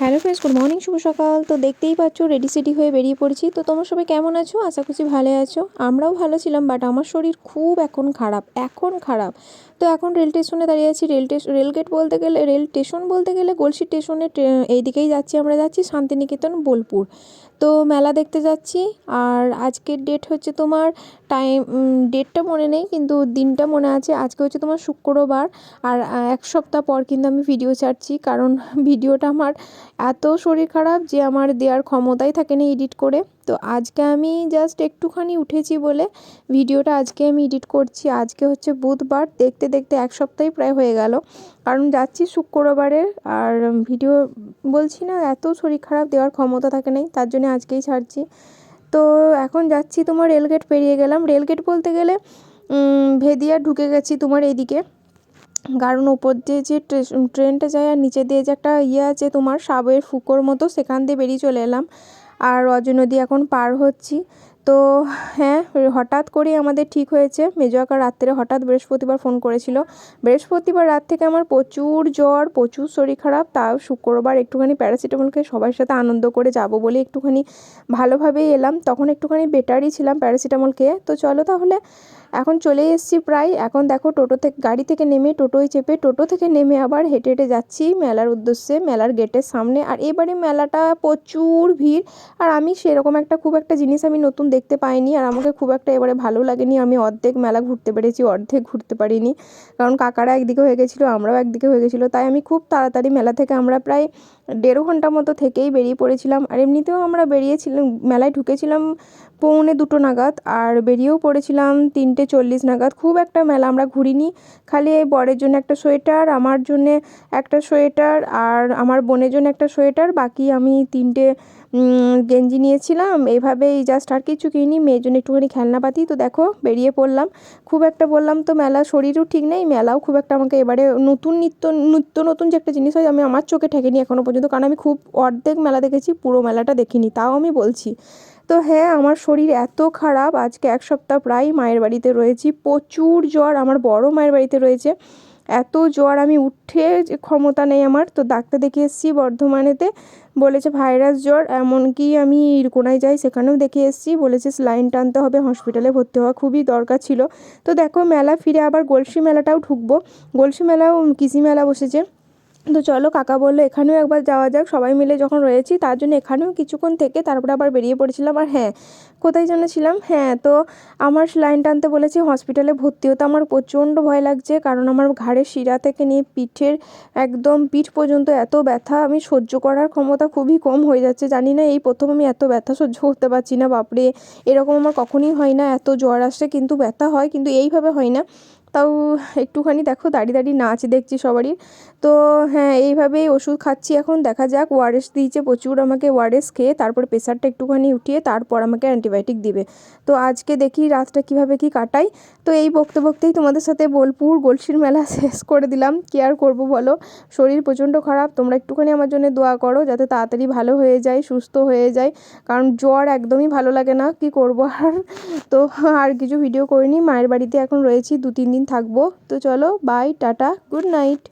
Hello friends, good morning, শুভ সকাল। তো দেখতেই পাচ্ছ রেডি সেডি হয়ে বেরিয়ে পড়েছি। তো তোমরা সবাই কেমন আছো? আশা করছি ভালো আছো। আমরাও ভালো ছিলাম বাট আমার শরীর খুব এখন খারাপ এখন খারাপ। তো এখন রেল স্টেশনে দাঁড়িয়ে আছি। রেল রেলগেট বলতে গেলে রেল স্টেশন বলতে গেলে গলসি স্টেশনে এইদিকেই যাচ্ছি আমরা। যাচ্ছি শান্তিনিকেতন, বোলপুর। তো মেলা দেখতে যাচ্ছি। আর আজকের ডেট হচ্ছে তোমার টাইম ডেটটা মনে নেই, কিন্তু দিনটা মনে আছে। আজকে হচ্ছে তোমার শুক্রবার। আর এক সপ্তাহ পর কিন্তু আমি ভিডিও ছাড়ছি, কারণ ভিডিওটা আমার এত শরীর খারাপ যে আমার দেওয়ার ক্ষমতাই থাকে না এডিট করে। তো আজকে আমি জাস্ট একটুখানি উঠেছি বলে ভিডিওটা আজকে আমি এডিট করছি। আজকে হচ্ছে বুধবার, দেখতে দেখতে এক সপ্তাহই প্রায় হয়ে গেল। কারণ যাচ্ছি শুক্রবারের আর ভিডিও বলছি না, এত শরীর খারাপ দেওয়ার ক্ষমতা থাকে নাই, তার জন্য আজকেই ছাড়ছি। তো এখন যাচ্ছি তোমার রেলগেট পেরিয়ে গেলাম। রেলগেট বলতে গেলে ভেদিয়া ঢুকে গেছি তোমার এদিকে। কারণ ওপর দিয়ে যে ট্রেনটা যায় আর নিচে দিয়ে যে একটা ইয়ে আছে তোমার, সাবের ফুকোর মতো, সেখান দিয়ে বেরিয়ে চলে এলাম। আর রজ নদী এখন পার হচ্ছি। তো হ্যাঁ হঠাৎ করেই আমাদের ঠিক হয়েছে। মেজো আকার রাত্রে হঠাৎ বৃহস্পতিবার ফোন করেছিল। বৃহস্পতিবার রাত থেকে আমার প্রচুর জ্বর, প্রচুর শরীর খারাপ। তাও শুক্রবার একটুখানি প্যারাসিটামল খেয়ে সবার সাথে আনন্দ করে যাব বলে একটুখানি ভালোভাবেই এলাম। তখন একটুখানি বেটারই ছিলাম প্যারাসিটামল খেয়ে তো চলো তাহলে, এখন চলে এসেছি প্রায়। এখন দেখো টোটো থেকে, গাড়ি থেকে নেমে টোটোয় চেপে টোটো থেকে নেমে আবার হেঁটে হেঁটে যাচ্ছি মেলার উদ্দেশ্যে, মেলার গেটের সামনে। আর এবারে মেলাটা প্রচুর ভিড়। আর আমি সেরকম একটা খুব একটা জিনিস আমি নতুন দেখতে পাইনি আর আমাকে খুব একটা এবারে ভালো লাগেনি। আমি অর্ধেক মেলা ঘুরতে পেরেছি, অর্ধেক ঘুরতে পারিনি। কারণ কাকারা একদিকে হয়ে গেছিল, আমরাও একদিকে হয়ে গেছিল, তাই আমি খুব তাড়াতাড়ি মেলা থেকে আমরা প্রায় দেড় ঘণ্টা মতো থেকেই বেরিয়ে পড়েছিলাম। আর এমনিতেও আমরা বেরিয়েছিলাম, মেলায় ঢুকেছিলাম পৌনে দুটো নাগাদ আর বেরিয়েও পড়েছিলাম তিনটে চল্লিশ নাগাদ। খুব একটা মেলা আমরা ঘুরিনি, খালি এই বরের জন্য একটা সোয়েটার, আমার জন্যে একটা সোয়েটার আর আমার বোনের জন্য একটা সোয়েটার, বাকি আমি তিনটে গেঞ্জি নিয়েছিলাম। এভাবেই জাস্ট আর কিছু কিনি মেয়ের জন্য একটুখানি খেলনাপাতি তো দেখো, বেরিয়ে পড়লাম। খুব একটা বললাম তো মেলা শরীরও ঠিক নেই। মেলাও খুব একটা আমাকে এবারে নতুন নিত্য নিত্য নতুন যে একটা জিনিস হয়, আমি আমার চোখে ঠেকেনি এখনও পর্যন্ত। কারণ আমি খুব অর্ধেক মেলা দেখেছি, পুরো মেলাটা দেখিনি। তাও আমি বলছি। তো হ্যাঁ আমার শরীর এত খারাপ। আজকে এক সপ্তাহ প্রায় মায়ের বাড়িতে রয়েছি। প্রচুর জ্বর। আমার বড় মায়ের বাড়িতে রয়েছে। এত জ্বর, আমি উঠে ক্ষমতা নেই আমার। তো ডাক্তার দেখিয়ে এসেছি বর্ধমানেতে। বলেছে, ভাইরাস জ্বর, এমনকি আমি ইরকোনায় যাই, সেখানেও দেখে এসেছি। বলেছে স্লাইন টানতে হবে হসপিটালে ভর্তি হওয়া খুবই দরকার ছিল। তো দেখো, মেলা ফিরে আবার গলসি মেলাটাও ঢুকবো। গলসি মেলাও কৃষি মেলা বসেছে। তো চলো কাকা বলল, এখানেও একবার যাওয়া যাক, সবাই মিলে যখন রয়েছি, তার জন্য এখানেও কিছুক্ষণ থেকে তারপরে আবার বেরিয়ে পড়েছিলাম। আর হ্যাঁ কোথায় যেন ছিলাম? হ্যাঁ তো আমার লাইন টানতে বলেছি, হসপিটালে ভর্তি হতে আমার প্রচণ্ড ভয় লাগছে, কারণ আমার ঘাড়ের শিরা থেকে নিয়ে পিঠের একদম পিঠ পর্যন্ত এত ব্যথা, আমি সহ্য করার ক্ষমতা খুবই কম হয়ে যাচ্ছে। জানি না এই প্রথম আমি এত ব্যথা সহ্য করতে পারছি না, বাপরে। এরকম আমার কখনই হয় না, এত জ্বর আসে কিন্তু ব্যথা হয়, কিন্তু এইভাবে হয় না। তাও একটুখানি দেখো দাঁড়িয়ে দাঁড়িয়ে নাচ দেখছি সবারই। তো হ্যাঁ এইভাবেই ওষুধ খাচ্ছি এখন। দেখা যাক ওয়ারেস দিয়েছে প্রচুর আমাকে ওয়ারেস খেয়ে, তারপর প্রেশারটা একটুখানি উঠিয়ে তারপর আমাকে অ্যান্টিবায়োটিক দিবে। তো আজকে দেখি রাতটা কীভাবে কী কাটাই। তো এই বকতে বকতেই তোমাদের সাথে বোলপুর গলসির মেলা শেষ করে দিলাম। কি আর করব বলো? শরীর প্রচণ্ড খারাপ, তোমরা একটুখানি আমার জন্য দোয়া করো যাতে তাড়াতাড়ি ভালো হয়ে যায়, সুস্থ হয়ে যায়। কারণ জ্বর একদমই ভালো লাগে না, কি করব আর? তো আর কিছু ভিডিও করিনি, মায়ের বাড়িতে এখন রয়েছি দু তিন দিন থাকব। তো চলো বাই টাটা গুড নাইট